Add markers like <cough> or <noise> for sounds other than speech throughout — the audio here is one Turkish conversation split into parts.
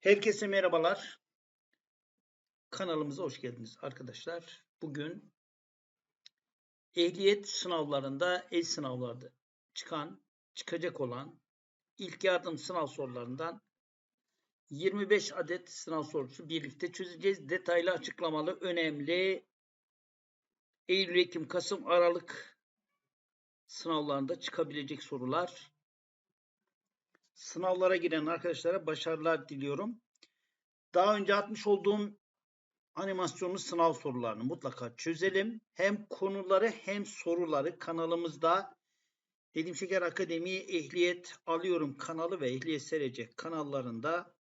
Herkese merhabalar. Kanalımıza hoş geldiniz arkadaşlar. Bugün ehliyet sınavlarında, el sınavlarda çıkan, çıkacak olan ilk yardım sınav sorularından 25 adet sınav sorusu birlikte çözeceğiz. Detaylı açıklamalı, önemli Eylül, Ekim, Kasım, Aralık sınavlarında çıkabilecek sorular. Sınavlara giren arkadaşlara başarılar diliyorum. Daha önce atmış olduğum animasyonlu sınav sorularını mutlaka çözelim. Hem konuları hem soruları kanalımızda Dedim Şeker Akademi Ehliyet Alıyorum kanalı ve Ehliyet Serece kanallarında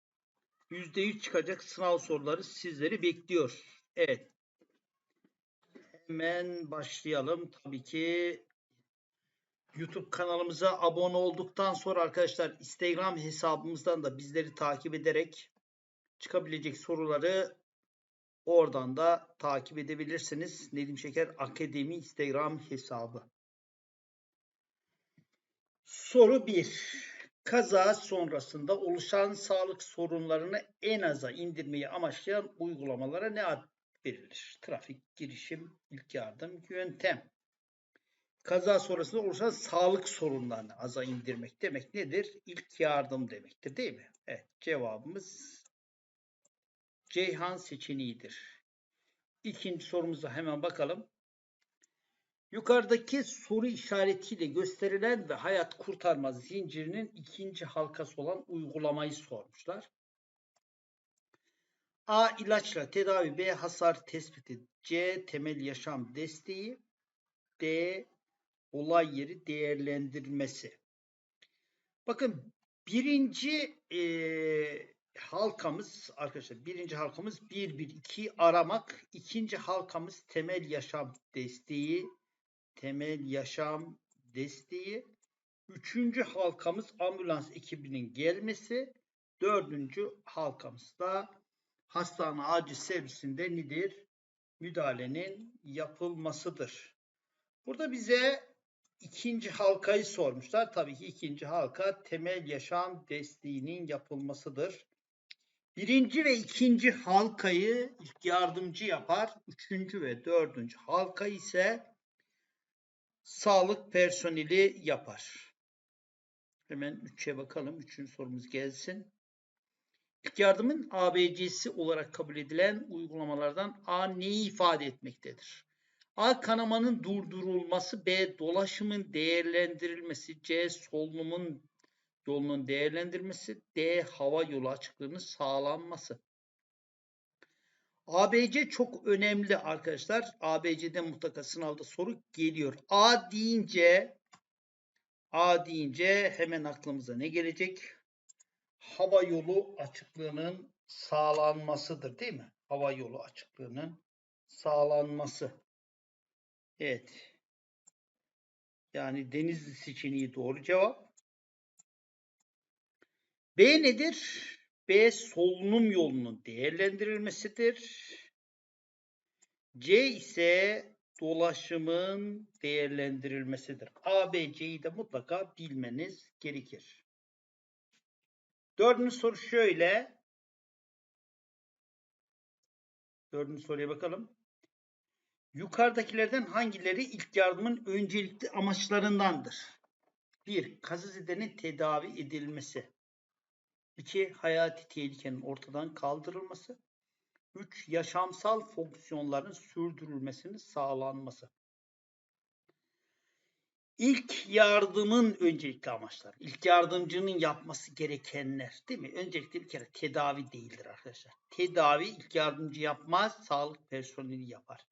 %100 çıkacak sınav soruları sizleri bekliyor. Evet. Hemen başlayalım. Tabii ki YouTube kanalımıza abone olduktan sonra arkadaşlar Instagram hesabımızdan da bizleri takip ederek çıkabilecek soruları oradan da takip edebilirsiniz. Nedim Şeker Akademi Instagram hesabı. Soru 1. Kaza sonrasında oluşan sağlık sorunlarını en aza indirmeyi amaçlayan uygulamalara ne ad verilir? Trafik, girişim, ilk yardım, yöntem. Kaza sonrasında oluşan sağlık sorunlarını aza indirmek demek nedir? İlk yardım demektir değil mi? Evet cevabımız Ceyhan seçeneğidir. İkinci sorumuza hemen bakalım. Yukarıdaki soru işaretiyle gösterilen ve hayat kurtarma zincirinin ikinci halkası olan uygulamayı sormuşlar. A. ilaçla tedavi B. Hasar tespiti C. Temel yaşam desteği D. Olay yeri değerlendirmesi. Bakın birinci e, halkamız arkadaşlar birinci halkamız 112 aramak. ikinci halkamız temel yaşam desteği. Temel yaşam desteği. Üçüncü halkamız ambulans ekibinin gelmesi. Dördüncü halkamız da hastane acil servisinde nedir? Müdahalenin yapılmasıdır. Burada bize ikinci halkayı sormuşlar. Tabii ki ikinci halka temel yaşam desteğinin yapılmasıdır. Birinci ve ikinci halkayı ilk yardımcı yapar. Üçüncü ve dördüncü halka ise sağlık personeli yapar. Hemen üçe bakalım. Üçüncü sorumuz gelsin. İlk yardımın ABC'si olarak kabul edilen uygulamalardan A neyi ifade etmektedir? A. Kanamanın durdurulması. B. Dolaşımın değerlendirilmesi. C. Solunumun yolunun değerlendirilmesi. D. Hava yolu açıklığının sağlanması. ABC çok önemli arkadaşlar. ABC'de mutlaka sınavda soru geliyor. A deyince A deyince hemen aklımıza ne gelecek? Hava yolu açıklığının sağlanmasıdır değil mi? Hava yolu açıklığının sağlanması. Evet. Yani Denizli seçeneği doğru cevap. B nedir? B solunum yolunun değerlendirilmesidir. C ise dolaşımın değerlendirilmesidir. A, B, C'yi de mutlaka bilmeniz gerekir. Dördüncü soru şöyle. Dördüncü soruya bakalım. Yukarıdakilerden hangileri ilk yardımın öncelikli amaçlarındandır? 1. Kazazedenin tedavi edilmesi. 2. Hayati tehlikenin ortadan kaldırılması. 3. Yaşamsal fonksiyonların sürdürülmesinin sağlanması. İlk yardımın öncelikli amaçları. İlk yardımcının yapması gerekenler değil mi? Öncelikle bir kere tedavi değildir arkadaşlar. Tedavi ilk yardımcı yapmaz, sağlık personeli yapar.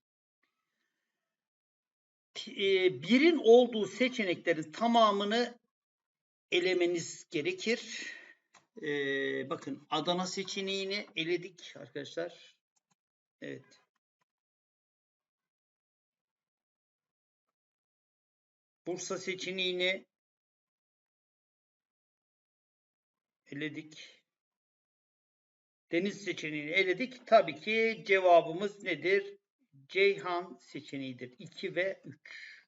E, birin olduğu seçeneklerin tamamını elemeniz gerekir. Ee, bakın Adana seçeneğini eledik arkadaşlar. Evet. Bursa seçeneğini eledik. Deniz seçeneğini eledik. Tabii ki cevabımız nedir? Ceyhan seçeneğidir. 2 ve 3.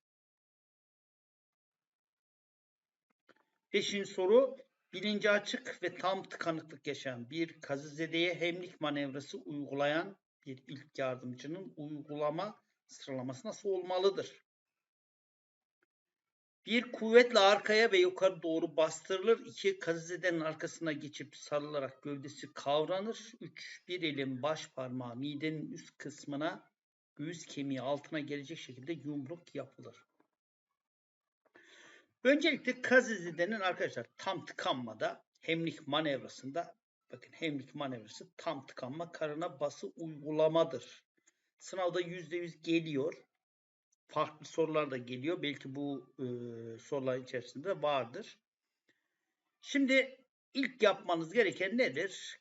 Beşinci soru. Bilinci açık ve tam tıkanıklık yaşayan bir kazızedeye hemlik manevrası uygulayan bir ilk yardımcının uygulama sıralaması nasıl olmalıdır? Bir kuvvetle arkaya ve yukarı doğru bastırılır. İki kazızedenin arkasına geçip sarılarak gövdesi kavranır. Üç bir elin baş parmağı midenin üst kısmına göğüs kemiği altına gelecek şekilde yumruk yapılır. Öncelikle kazizedenin arkadaşlar tam tıkanmada hemlik manevrasında bakın hemlik manevrası tam tıkanma karına bası uygulamadır. Sınavda %100 geliyor farklı sorular da geliyor. Belki bu e, sorular içerisinde vardır. Şimdi ilk yapmanız gereken nedir?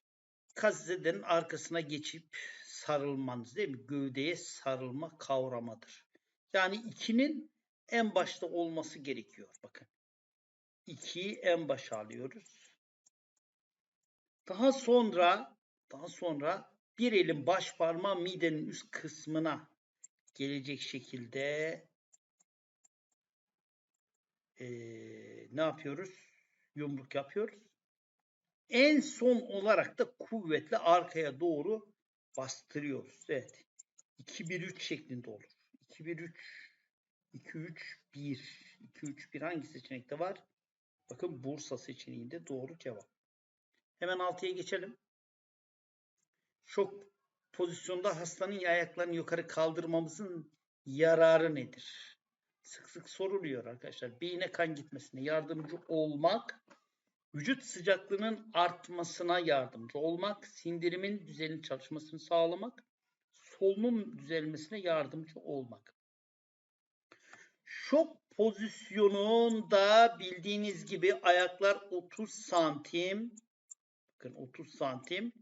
Kazedenin arkasına geçip sarılmanız değil mi? Gövdeye sarılma kavramadır. Yani ikinin en başta olması gerekiyor. Bakın. 2'yi en başa alıyoruz. Daha sonra daha sonra bir elin baş parmağı midenin üst kısmına gelecek şekilde e, ne yapıyoruz? Yumruk yapıyoruz. En son olarak da kuvvetle arkaya doğru bastırıyoruz. Evet. 2-1-3 şeklinde olur. 2-1-3 2-3-1 2-3-1 hangi seçenekte var? Bakın Bursa seçeneğinde doğru cevap. Hemen 6'ya geçelim. Şok pozisyonda hastanın ayaklarını yukarı kaldırmamızın yararı nedir? Sık sık soruluyor arkadaşlar. Beyine kan gitmesine yardımcı olmak, vücut sıcaklığının artmasına yardımcı olmak, sindirimin düzenli çalışmasını sağlamak, solunum düzelmesine yardımcı olmak. Şok pozisyonunda bildiğiniz gibi ayaklar 30 santim bakın 30 santim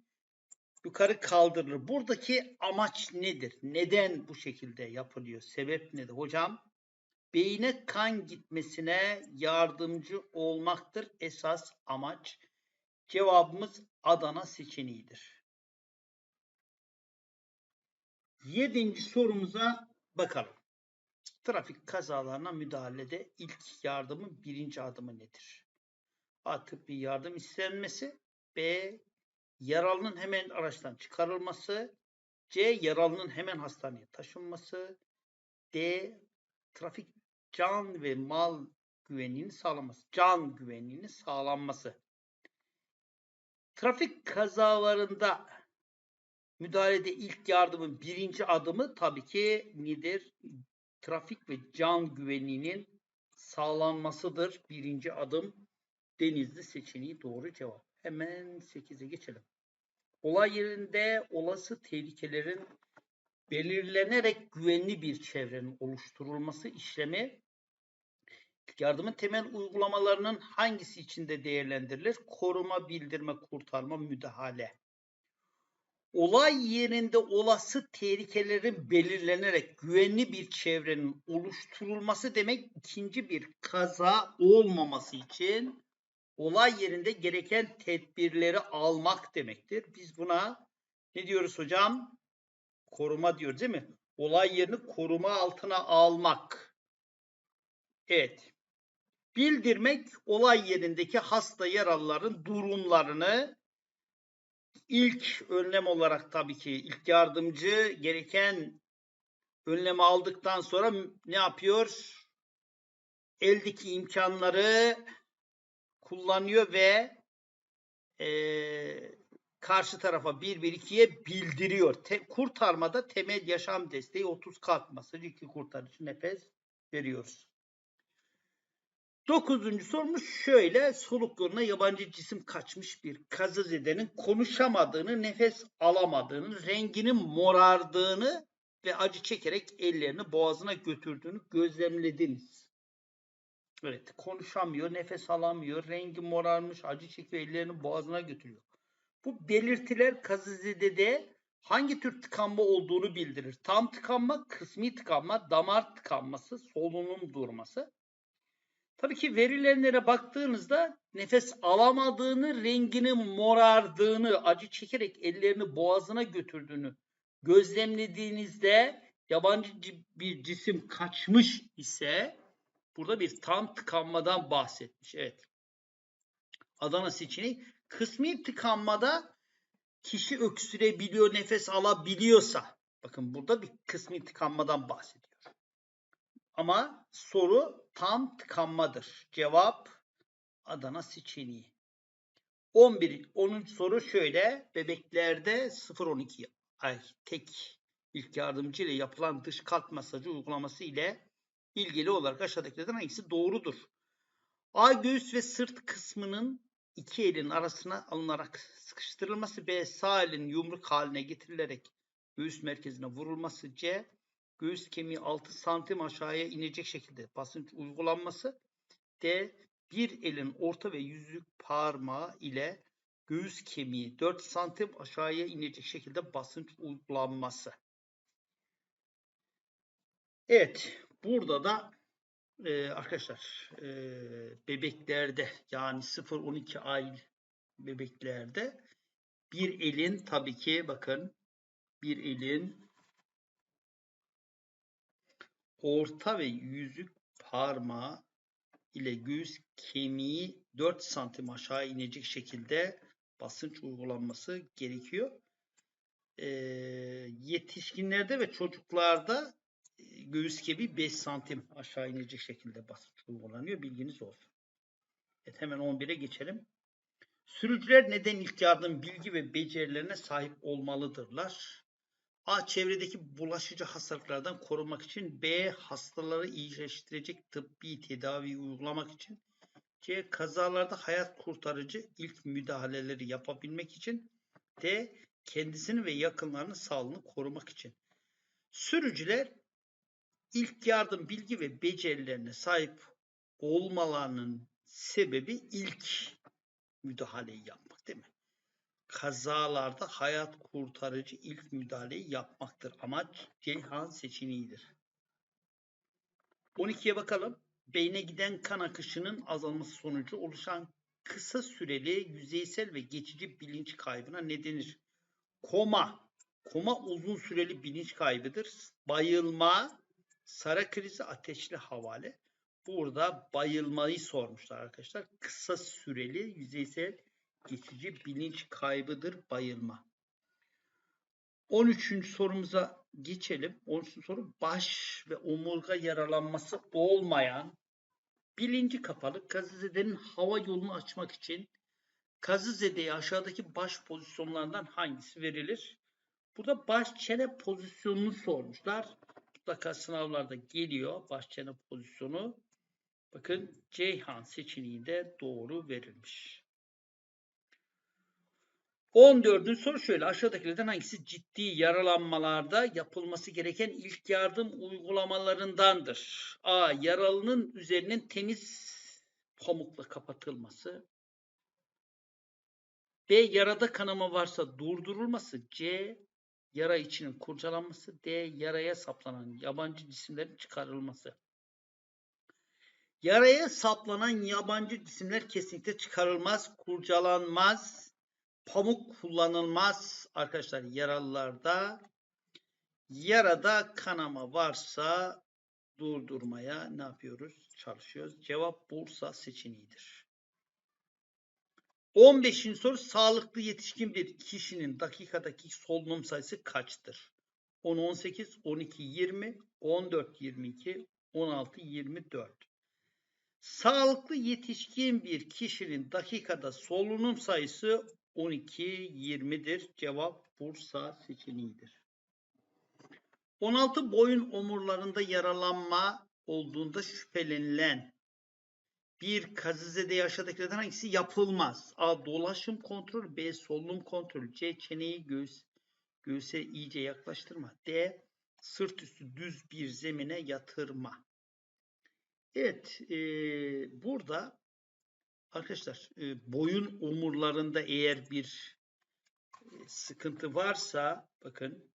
yukarı kaldırılır. Buradaki amaç nedir? Neden bu şekilde yapılıyor? Sebep nedir? Hocam beyine kan gitmesine yardımcı olmaktır esas amaç. Cevabımız Adana seçeneğidir. Yedinci sorumuza bakalım. Trafik kazalarına müdahalede ilk yardımın birinci adımı nedir? A. Tıbbi yardım istenmesi. B yaralının hemen araçtan çıkarılması, C. Yaralının hemen hastaneye taşınması, D. Trafik can ve mal güvenliğini sağlaması, can güvenliğini sağlanması. Trafik kazalarında müdahalede ilk yardımın birinci adımı tabii ki nedir? Trafik ve can güvenliğinin sağlanmasıdır. Birinci adım Denizli seçeneği doğru cevap. Hemen 8'e geçelim. Olay yerinde olası tehlikelerin belirlenerek güvenli bir çevrenin oluşturulması işlemi yardımın temel uygulamalarının hangisi içinde değerlendirilir? Koruma, bildirme, kurtarma, müdahale. Olay yerinde olası tehlikelerin belirlenerek güvenli bir çevrenin oluşturulması demek ikinci bir kaza olmaması için olay yerinde gereken tedbirleri almak demektir. Biz buna ne diyoruz hocam? Koruma diyoruz değil mi? Olay yerini koruma altına almak. Evet. Bildirmek olay yerindeki hasta yaralıların durumlarını ilk önlem olarak tabii ki ilk yardımcı gereken önlemi aldıktan sonra ne yapıyor? Eldeki imkanları kullanıyor ve e, karşı tarafa 1-1-2'ye bildiriyor. Te, kurtarmada temel yaşam desteği 30 kalp masajı 2 kurtarıcı nefes veriyoruz. Dokuzuncu sorumuz şöyle. Soluk yoluna yabancı cisim kaçmış bir kazazedenin konuşamadığını, nefes alamadığını, renginin morardığını ve acı çekerek ellerini boğazına götürdüğünü gözlemlediniz. Evet konuşamıyor, nefes alamıyor, rengi morarmış, acı çekiyor, ellerini boğazına götürüyor. Bu belirtiler kazizede hangi tür tıkanma olduğunu bildirir. Tam tıkanma, kısmi tıkanma, damar tıkanması, solunum durması. Tabii ki verilenlere baktığınızda nefes alamadığını, renginin morardığını, acı çekerek ellerini boğazına götürdüğünü gözlemlediğinizde yabancı bir cisim kaçmış ise Burada bir tam tıkanmadan bahsetmiş. Evet. Adana seçeneği. Kısmi tıkanmada kişi öksürebiliyor, nefes alabiliyorsa. Bakın burada bir kısmi tıkanmadan bahsediyor. Ama soru tam tıkanmadır. Cevap Adana seçeneği. 11. 10. soru şöyle. Bebeklerde 0-12 ay tek ilk yardımcı ile yapılan dış kalp masajı uygulaması ile ilgili olarak aşağıdakilerden hangisi doğrudur? A. Göğüs ve sırt kısmının iki elin arasına alınarak sıkıştırılması. B. Sağ elin yumruk haline getirilerek göğüs merkezine vurulması. C. Göğüs kemiği 6 santim aşağıya inecek şekilde basınç uygulanması. D. Bir elin orta ve yüzük parmağı ile göğüs kemiği 4 santim aşağıya inecek şekilde basınç uygulanması. Evet, burada da e, arkadaşlar e, bebeklerde yani 0-12 ay bebeklerde bir elin tabii ki bakın bir elin orta ve yüzük parmağı ile göğüs kemiği 4 santim aşağı inecek şekilde basınç uygulanması gerekiyor. Ee, yetişkinlerde ve çocuklarda e, göğüs kemiği 5 santim aşağı inecek şekilde basınç uygulanıyor. Bilginiz olsun. Evet hemen 11'e geçelim. Sürücüler neden ilk yardım bilgi ve becerilerine sahip olmalıdırlar? A. Çevredeki bulaşıcı hastalıklardan korunmak için. B. Hastaları iyileştirecek tıbbi tedavi uygulamak için. C. Kazalarda hayat kurtarıcı ilk müdahaleleri yapabilmek için. D. Kendisini ve yakınlarının sağlığını korumak için. Sürücüler ilk yardım bilgi ve becerilerine sahip olmalarının sebebi ilk müdahaleyi yapmak? Kazalarda hayat kurtarıcı ilk müdahaleyi yapmaktır. Amaç Ceyhan seçeneğidir. 12'ye bakalım. Beyne giden kan akışının azalması sonucu oluşan kısa süreli yüzeysel ve geçici bilinç kaybına ne denir? Koma. Koma uzun süreli bilinç kaybıdır. Bayılma, sara krizi, ateşli havale. Burada bayılmayı sormuşlar arkadaşlar. Kısa süreli yüzeysel geçici bilinç kaybıdır bayılma. 13. sorumuza geçelim. 13. soru baş ve omurga yaralanması olmayan bilinci kapalı kazızedenin hava yolunu açmak için kazızedeye aşağıdaki baş pozisyonlarından hangisi verilir? Burada baş çene pozisyonunu sormuşlar. Mutlaka sınavlarda geliyor baş çene pozisyonu. Bakın Ceyhan seçeneğinde doğru verilmiş. 14. soru şöyle. Aşağıdakilerden hangisi ciddi yaralanmalarda yapılması gereken ilk yardım uygulamalarındandır? A. Yaralının üzerinin temiz pamukla kapatılması. B. Yarada kanama varsa durdurulması. C. Yara içinin kurcalanması. D. Yaraya saplanan yabancı cisimlerin çıkarılması. Yaraya saplanan yabancı cisimler kesinlikle çıkarılmaz, kurcalanmaz Pamuk kullanılmaz arkadaşlar yaralılarda. Yarada kanama varsa durdurmaya ne yapıyoruz? Çalışıyoruz. Cevap Bursa seçeneğidir. 15. soru sağlıklı yetişkin bir kişinin dakikadaki solunum sayısı kaçtır? 10 18 12 20 14 22 16 24 Sağlıklı yetişkin bir kişinin dakikada solunum sayısı 12 20'dir. Cevap Bursa seçeneğidir. 16 boyun omurlarında yaralanma olduğunda şüphelenilen bir kazizede yaşadıklardan hangisi yapılmaz? A. Dolaşım kontrol. B. Solunum kontrol. C. Çeneyi göğüs, göğüse iyice yaklaştırma. D. Sırt üstü düz bir zemine yatırma. Evet. E, burada Arkadaşlar e, boyun omurlarında eğer bir e, sıkıntı varsa bakın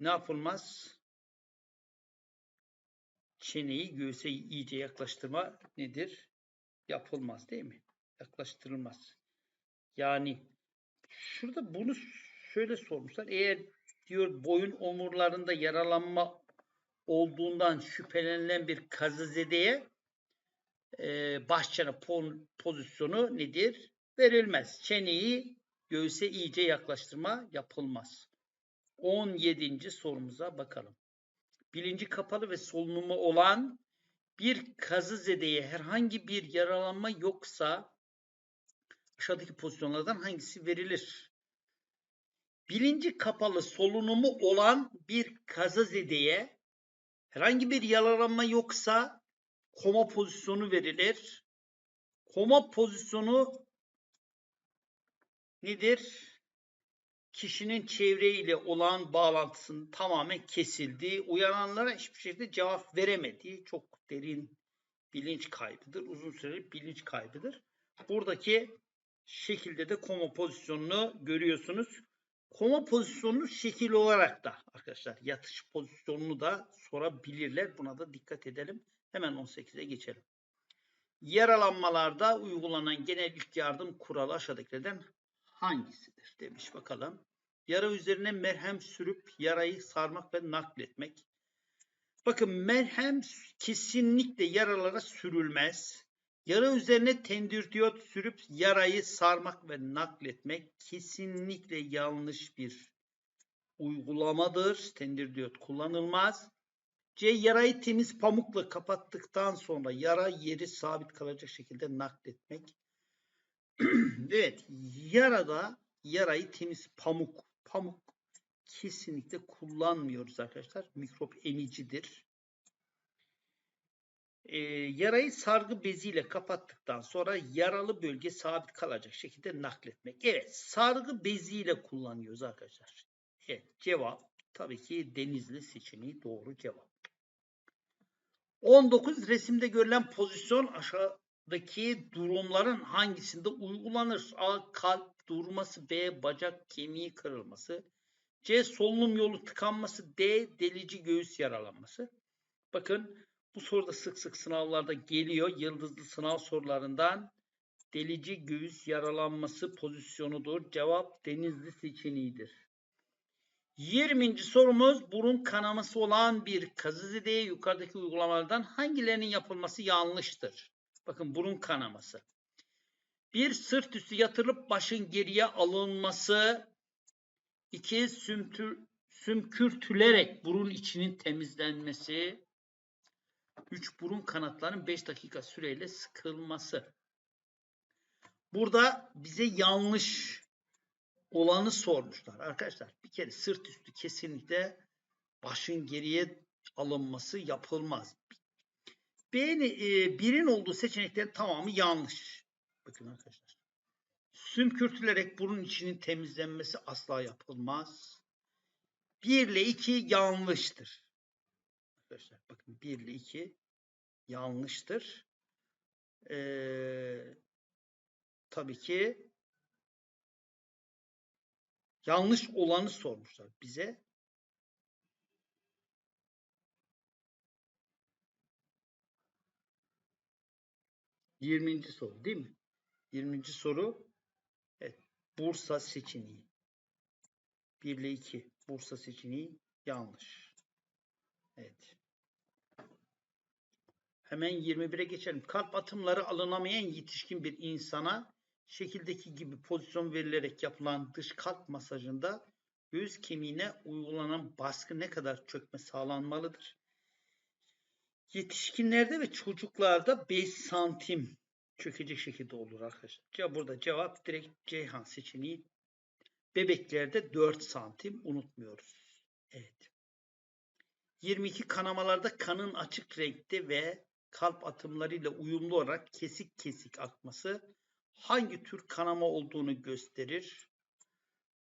ne yapılmaz? Çeneyi göğüse iyice yaklaştırma nedir? Yapılmaz değil mi? Yaklaştırılmaz. Yani şurada bunu şöyle sormuşlar. Eğer diyor boyun omurlarında yaralanma olduğundan şüphelenilen bir kazızedeye e, pon- pozisyonu nedir? Verilmez. Çeneyi göğüse iyice yaklaştırma yapılmaz. 17. sorumuza bakalım. Bilinci kapalı ve solunumu olan bir kazızedeye herhangi bir yaralanma yoksa aşağıdaki pozisyonlardan hangisi verilir? Bilinci kapalı solunumu olan bir kazazedeye herhangi bir yaralanma yoksa koma pozisyonu verilir. Koma pozisyonu nedir? Kişinin çevreyle olan bağlantısının tamamen kesildiği, uyananlara hiçbir şekilde cevap veremediği çok derin bilinç kaybıdır. Uzun süreli bilinç kaybıdır. Buradaki şekilde de koma pozisyonunu görüyorsunuz. Koma pozisyonunu şekil olarak da arkadaşlar yatış pozisyonunu da sorabilirler. Buna da dikkat edelim. Hemen 18'e geçelim. Yaralanmalarda uygulanan genel ilk yardım kuralı aşağıdakilerden hangisidir demiş bakalım. Yara üzerine merhem sürüp yarayı sarmak ve nakletmek. Bakın merhem kesinlikle yaralara sürülmez. Yara üzerine tendürdiyot sürüp yarayı sarmak ve nakletmek kesinlikle yanlış bir uygulamadır. Tendürdiyot kullanılmaz. C. Yarayı temiz pamukla kapattıktan sonra yara yeri sabit kalacak şekilde nakletmek. <clears throat> evet, yarada yarayı temiz pamuk, pamuk kesinlikle kullanmıyoruz arkadaşlar. Mikrop emicidir. Ee, yarayı sargı beziyle kapattıktan sonra yaralı bölge sabit kalacak şekilde nakletmek. Evet, sargı beziyle kullanıyoruz arkadaşlar. Evet, cevap tabii ki Denizli seçeneği doğru cevap. 19 resimde görülen pozisyon aşağıdaki durumların hangisinde uygulanır? A. Kalp durması. B. Bacak kemiği kırılması. C. Solunum yolu tıkanması. D. Delici göğüs yaralanması. Bakın bu soruda sık sık sınavlarda geliyor. Yıldızlı sınav sorularından delici göğüs yaralanması pozisyonudur. Cevap denizli seçeneğidir. 20. sorumuz burun kanaması olan bir kazızedeye yukarıdaki uygulamalardan hangilerinin yapılması yanlıştır? Bakın burun kanaması. Bir sırt üstü yatırılıp başın geriye alınması. iki sümtür, sümkürtülerek burun içinin temizlenmesi. Üç burun kanatlarının 5 dakika süreyle sıkılması. Burada bize yanlış olanı sormuşlar. Arkadaşlar bir kere sırt üstü kesinlikle başın geriye alınması yapılmaz. B'nin e, birin olduğu seçeneklerin tamamı yanlış. Bakın arkadaşlar. Sümkürtülerek burun içinin temizlenmesi asla yapılmaz. 1 ile 2 yanlıştır. Arkadaşlar bakın 1 ile 2 yanlıştır. Ee, tabii ki yanlış olanı sormuşlar bize. Yirminci soru değil mi? Yirminci soru evet, Bursa seçeneği. 1 ile 2 Bursa seçeneği yanlış. Evet. Hemen 21'e geçelim. Kalp atımları alınamayan yetişkin bir insana şekildeki gibi pozisyon verilerek yapılan dış kalp masajında göğüs kemiğine uygulanan baskı ne kadar çökme sağlanmalıdır? Yetişkinlerde ve çocuklarda 5 santim çökecek şekilde olur arkadaşlar. Burada cevap direkt Ceyhan seçeneği. Bebeklerde 4 santim unutmuyoruz. Evet. 22 kanamalarda kanın açık renkte ve kalp atımlarıyla uyumlu olarak kesik kesik akması hangi tür kanama olduğunu gösterir.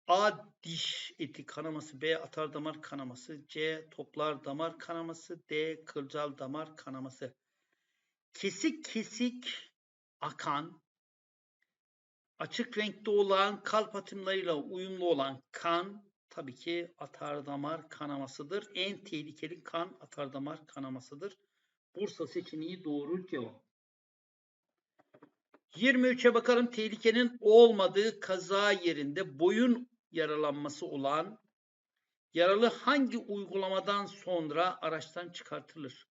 A. Diş eti kanaması. B. Atar damar kanaması. C. Toplar damar kanaması. D. Kılcal damar kanaması. Kesik kesik akan, açık renkte olan kalp atımlarıyla uyumlu olan kan tabii ki atar damar kanamasıdır. En tehlikeli kan atar damar kanamasıdır. Bursa seçeneği doğru cevap. 23'e bakalım. Tehlikenin olmadığı kaza yerinde boyun yaralanması olan yaralı hangi uygulamadan sonra araçtan çıkartılır?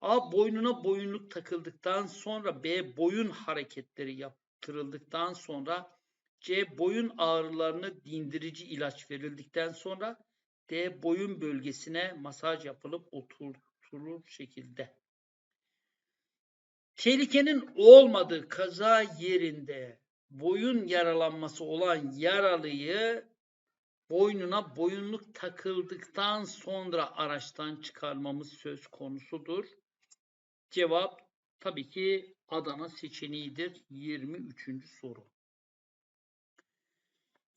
A. Boynuna boyunluk takıldıktan sonra B. Boyun hareketleri yaptırıldıktan sonra C. Boyun ağrılarını dindirici ilaç verildikten sonra D. Boyun bölgesine masaj yapılıp oturtulur şekilde. Tehlikenin olmadığı kaza yerinde boyun yaralanması olan yaralıyı boynuna boyunluk takıldıktan sonra araçtan çıkarmamız söz konusudur. Cevap tabii ki Adana seçeneğidir. 23. soru.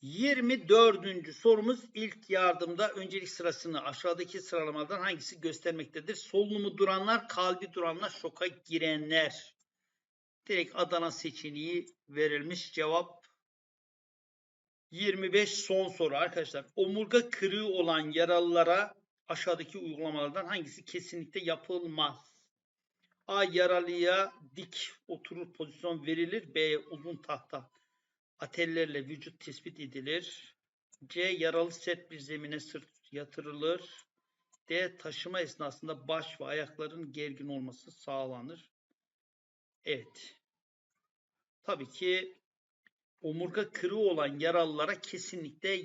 24. sorumuz ilk yardımda öncelik sırasını aşağıdaki sıralamadan hangisi göstermektedir? Solunumu duranlar, kalbi duranlar, şoka girenler. Direkt Adana seçeneği verilmiş cevap 25 son soru arkadaşlar. Omurga kırığı olan yaralılara aşağıdaki uygulamalardan hangisi kesinlikle yapılmaz? A. Yaralıya dik oturur pozisyon verilir. B. Uzun tahta atellerle vücut tespit edilir. C. Yaralı sert bir zemine sırt yatırılır. D. Taşıma esnasında baş ve ayakların gergin olması sağlanır. Evet. Tabii ki omurga kırığı olan yaralılara kesinlikle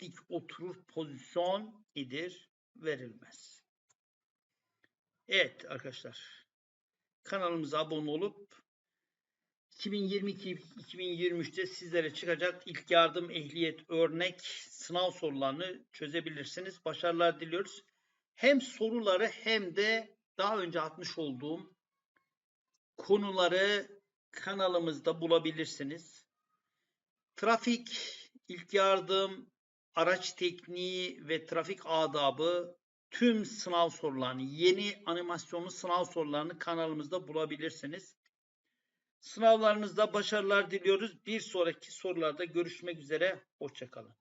dik oturur pozisyon idir verilmez. Evet arkadaşlar. Kanalımıza abone olup 2022-2023'te sizlere çıkacak ilk yardım ehliyet örnek sınav sorularını çözebilirsiniz. Başarılar diliyoruz. Hem soruları hem de daha önce atmış olduğum konuları kanalımızda bulabilirsiniz. Trafik, ilk yardım, araç tekniği ve trafik adabı tüm sınav sorularını, yeni animasyonlu sınav sorularını kanalımızda bulabilirsiniz. Sınavlarınızda başarılar diliyoruz. Bir sonraki sorularda görüşmek üzere. Hoşçakalın.